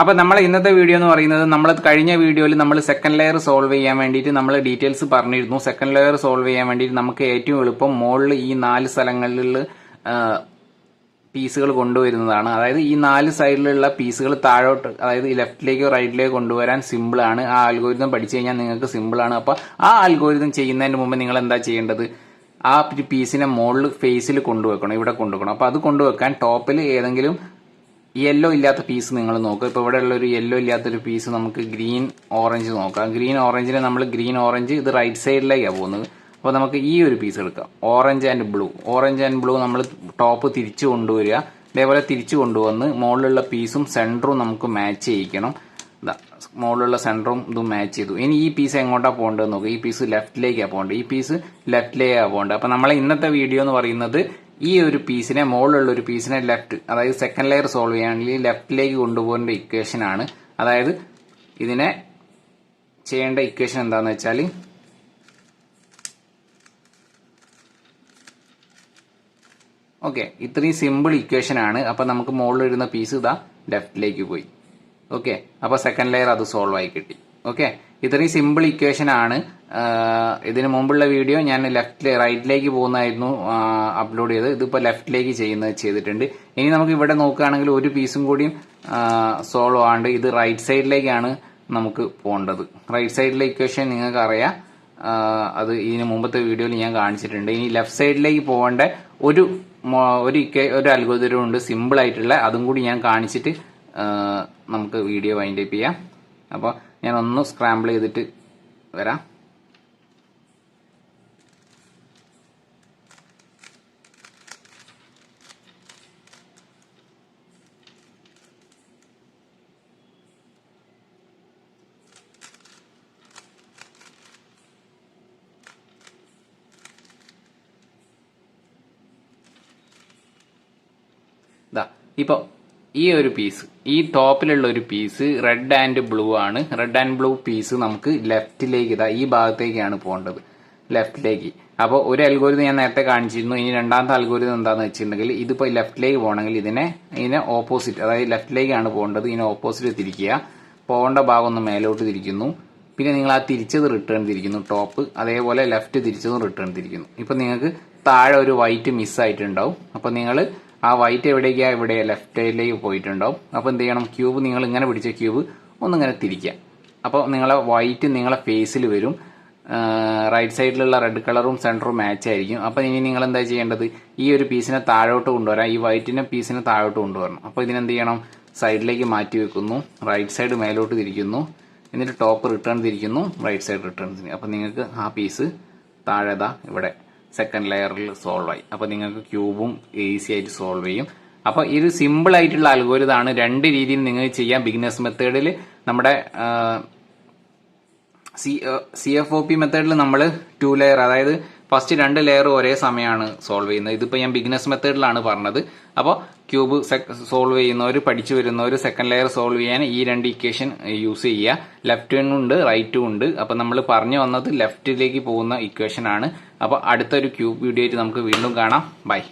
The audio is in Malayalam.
അപ്പൊ നമ്മൾ ഇന്നത്തെ വീഡിയോ എന്ന് പറയുന്നത് നമ്മൾ കഴിഞ്ഞ വീഡിയോയിൽ നമ്മൾ സെക്കൻഡ് ലെയർ സോൾവ് ചെയ്യാൻ വേണ്ടിയിട്ട് നമ്മൾ ഡീറ്റെയിൽസ് പറഞ്ഞിരുന്നു. സെക്കൻഡ് ലെയർ സോൾവ് ചെയ്യാൻ വേണ്ടിയിട്ട് നമുക്ക് ഏറ്റവും എളുപ്പം മുകളിൽ ഈ നാല് സ്ഥലങ്ങളിൽ പീസുകൾ കൊണ്ടുവരുന്നതാണ്. അതായത് ഈ നാല് സൈഡിലുള്ള പീസുകൾ താഴോട്ട് അതായത് ലെഫ്റ്റിലേക്കോ റൈറ്റിലേക്കോ കൊണ്ടുവരാൻ സിമ്പിൾ ആണ്. ആ അൽഗോരിതം പഠിച്ചു കഴിഞ്ഞാൽ നിങ്ങൾക്ക് സിമ്പിൾ ആണ്. അപ്പൊ ആ അൽഗോരിതം ചെയ്യുന്നതിന് മുമ്പ് നിങ്ങൾ എന്താ ചെയ്യേണ്ടത്? ആ പീസിനെ മുകളിൽ ഫേസിൽ കൊണ്ടുവെക്കണം. ഇവിടെ കൊണ്ടുവെക്കണം. അപ്പോൾ അത് കൊണ്ടുവെക്കാൻ ടോപ്പിൽ ഏതെങ്കിലും യെല്ലോ ഇല്ലാത്ത പീസ് നിങ്ങൾ നോക്കുക ഇപ്പോൾ ഇവിടെ ഉള്ള ഒരു യെല്ലോ ഇല്ലാത്തൊരു പീസ് നമുക്ക് ഗ്രീൻ ഓറഞ്ച് നോക്കാം. ഗ്രീൻ ഓറഞ്ചിനെ നമ്മൾ ഗ്രീൻ ഓറഞ്ച് ഇത് റൈറ്റ് സൈഡിലേക്കാണ് പോകുന്നത്. അപ്പോൾ നമുക്ക് ഈ ഒരു പീസ് എടുക്കാം. Orange and blue orange and blue നമ്മൾ ടോപ്പ് തിരിച്ചു കൊണ്ടുവരിക. അതേപോലെ തിരിച്ചു കൊണ്ടുവന്ന് മുകളിലുള്ള പീസും സെന്ററും നമുക്ക് മാച്ച് ചെയ്യിക്കണം. മുകളിലുള്ള സെന്ററും ഇതും മാച്ച് ചെയ്തു. ഇനി ഈ പീസ് എങ്ങോട്ടാണ് പോകേണ്ടത് നോക്കുക ഈ പീസ് ലെഫ്റ്റിലേക്കാണ് പോകേണ്ടത്. ഈ പീസ് ലെഫ്റ്റിലേക്കാണ് പോകേണ്ടത്. അപ്പോൾ നമ്മളെ ഇന്നത്തെ വീഡിയോ എന്ന് പറയുന്നത് ഈ ഒരു പീസിനെ മുകളിലുള്ള ഒരു പീസിനെ ലെഫ്റ്റ് അതായത് സെക്കൻഡ് ലെയർ സോൾവ് ചെയ്യുകയാണെങ്കിൽ ലെഫ്റ്റിലേക്ക് കൊണ്ടുപോകേണ്ട ഇക്വേഷൻ ആണ്. അതായത് ഇതിനെ ചെയ്യേണ്ട ഇക്വേഷൻ എന്താണെന്ന് വെച്ചാൽ ഓക്കെ ഇത്രയും സിമ്പിൾ ഇക്വേഷൻ ആണ്. അപ്പൊ നമുക്ക് മുകളിൽ ഇരുന്ന പീസ് ഇതാ ലെഫ്റ്റിലേക്ക് പോയി. ഓക്കെ അപ്പൊ സെക്കൻഡ് ലെയർ അത് സോൾവ് ആയി കിട്ടി. ഓക്കെ ഇത്രയും സിമ്പിൾ ഇക്വേഷൻ ആണ്. ഇതിന് മുമ്പുള്ള വീഡിയോ ഞാൻ ലെഫ്റ്റ് റൈറ്റിലേക്ക് പോകുന്നതായിരുന്നു അപ്ലോഡ് ചെയ്ത് ഇതിപ്പോ ലെഫ്റ്റിലേക്ക് ചെയ്യുന്നത് ചെയ്തിട്ടുണ്ട്. ഇനി നമുക്ക് ഇവിടെ നോക്കുകയാണെങ്കിൽ ഒരു പീസും കൂടിയും സോൾവ് ആണ്ട് ഇത് റൈറ്റ് സൈഡിലേക്കാണ് നമുക്ക് പോകേണ്ടത്. റൈറ്റ് സൈഡിലെ ഇക്വേഷൻ നിങ്ങൾക്ക് അറിയാം അത് ഇതിന് മുമ്പത്തെ വീഡിയോയിൽ ഞാൻ കാണിച്ചിട്ടുണ്ട്. ഇനി ലെഫ്റ്റ് സൈഡിലേക്ക് പോകേണ്ട ഒരു ഒരു ഒരു അത്ഭുതം ഉണ്ട്. സിമ്പിൾ ആയിട്ടുള്ള അതും കൂടി ഞാൻ കാണിച്ചിട്ട് നമുക്ക് വീഡിയോ വൈൻഡപ്പ് ചെയ്യാം. അപ്പോൾ ഞാൻ ഒന്ന് സ്ക്രാമ്പിൾ ചെയ്തിട്ട് വരാം. ദാ ഇപ്പൊ ഈ ഒരു പീസ് ഈ ടോപ്പിലുള്ള ഒരു പീസ് റെഡ് ആൻഡ് ബ്ലൂ ആണ്. റെഡ് ആൻഡ് ബ്ലൂ പീസ് നമുക്ക് ലെഫ്റ്റിലേക്ക് ഇതാ ഈ ഭാഗത്തേക്കാണ് പോകേണ്ടത്. ലെഫ്റ്റിലേക്ക് അപ്പോൾ ഒരു അൽഗോരിതം ഞാൻ നേരത്തെ കാണിച്ചിരുന്നു. ഇനി രണ്ടാമത്തെ അൽഗോരിതം എന്താണെന്ന് വെച്ചിട്ടുണ്ടെങ്കിൽ ഇതിപ്പോൾ ലെഫ്റ്റിലേക്ക് പോകണമെങ്കിൽ ഇതിനെ ഇതിനെ ഓപ്പോസിറ്റ് അതായത് ലെഫ്റ്റിലേക്കാണ് പോകേണ്ടത്. ഇതിനെ ഓപ്പോസിറ്റ് തിരിക്കുക. പോകേണ്ട ഭാഗം ഒന്ന് മേലോട്ട് തിരിക്കുന്നു. പിന്നെ നിങ്ങൾ ആ തിരിച്ചത് റിട്ടേൺ തിരിക്കുന്നു. ടോപ്പ് അതേപോലെ ലെഫ്റ്റ് തിരിച്ചതും റിട്ടേൺ തിരിക്കുന്നു. ഇപ്പൊ നിങ്ങൾക്ക് താഴെ ഒരു വൈറ്റ് മിസ്സായിട്ടുണ്ടാവും അപ്പൊ നിങ്ങൾ ആ വൈറ്റ് എവിടേക്കാ ഇവിടെ ലെഫ്റ്റ് സൈഡിലേക്ക് പോയിട്ടുണ്ടാവും. അപ്പോൾ എന്ത് ചെയ്യണം? ക്യൂബ് നിങ്ങൾ ഇങ്ങനെ പിടിച്ച ക്യൂബ് ഒന്നിങ്ങനെ തിരിക്കുക. അപ്പോൾ നിങ്ങളെ വൈറ്റ് നിങ്ങളെ ഫേസിൽ വരും. റൈറ്റ് സൈഡിലുള്ള റെഡ് കളറും സെന്ററും മാച്ച് ആയിരിക്കും. അപ്പോൾ ഇനി നിങ്ങൾ എന്താ ചെയ്യേണ്ടത്? ഈ ഒരു പീസിനെ താഴോട്ട് കൊണ്ടുവരാം. ഈ വൈറ്റിനെ പീസിനെ താഴോട്ട് കൊണ്ടുവരണം. അപ്പോൾ ഇതിനെന്ത് ചെയ്യണം? സൈഡിലേക്ക് മാറ്റി വെക്കുന്നു. റൈറ്റ് സൈഡ് മേലോട്ട് തിരിക്കുന്നു. എന്നിട്ട് ടോപ്പ് റിട്ടേൺ തിരിക്കുന്നു. റൈറ്റ് സൈഡ് റിട്ടേൺ തിരിക്കുന്നു അപ്പോൾ നിങ്ങൾക്ക് ആ പീസ് താഴെതാ ഇവിടെ. സെക്കൻഡ് ലെയറിൽ സോൾവ് ആയി. അപ്പോൾ നിങ്ങൾക്ക് ക്യൂബും ഈസി ആയിട്ട് സോൾവ് ചെയ്യും. അപ്പോൾ ഒരു സിമ്പിൾ ആയിട്ടുള്ള അൽഗോരിതാണ് രണ്ട് രീതിയിൽ നിങ്ങൾക്ക് ചെയ്യാം ബിഗിനേഴ്സ് മെത്തേഡിൽ നമ്മുടെ C C F O P മെത്തേഡിൽ നമ്മൾ ടു ലെയർ അതായത് ഫസ്റ്റ് രണ്ട് ലെയർ ഒരേ സമയമാണ് സോൾവ് ചെയ്യുന്നത്. ഇതിപ്പോൾ ഞാൻ ബിഗ്നസ് മെത്തേഡിലാണ് പറഞ്ഞത്. അപ്പോൾ ക്യൂബ് സോൾവ് ചെയ്യുന്നവർ പഠിച്ചു വരുന്നവർ സെക്കൻഡ് ലെയർ സോൾവ് ചെയ്യാൻ ഈ രണ്ട് ഇക്വേഷൻ യൂസ് ചെയ്യുക. ലെഫ്റ്റും ഉണ്ട് റൈറ്റും ഉണ്ട്. അപ്പോൾ നമ്മൾ പറഞ്ഞു വന്നത് ലെഫ്റ്റിലേക്ക് പോകുന്ന ഇക്വേഷൻ ആണ്. അപ്പോൾ അടുത്തൊരു ക്യൂബ് വീഡിയോ ആയിട്ട് നമുക്ക് വീണ്ടും കാണാം. ബൈ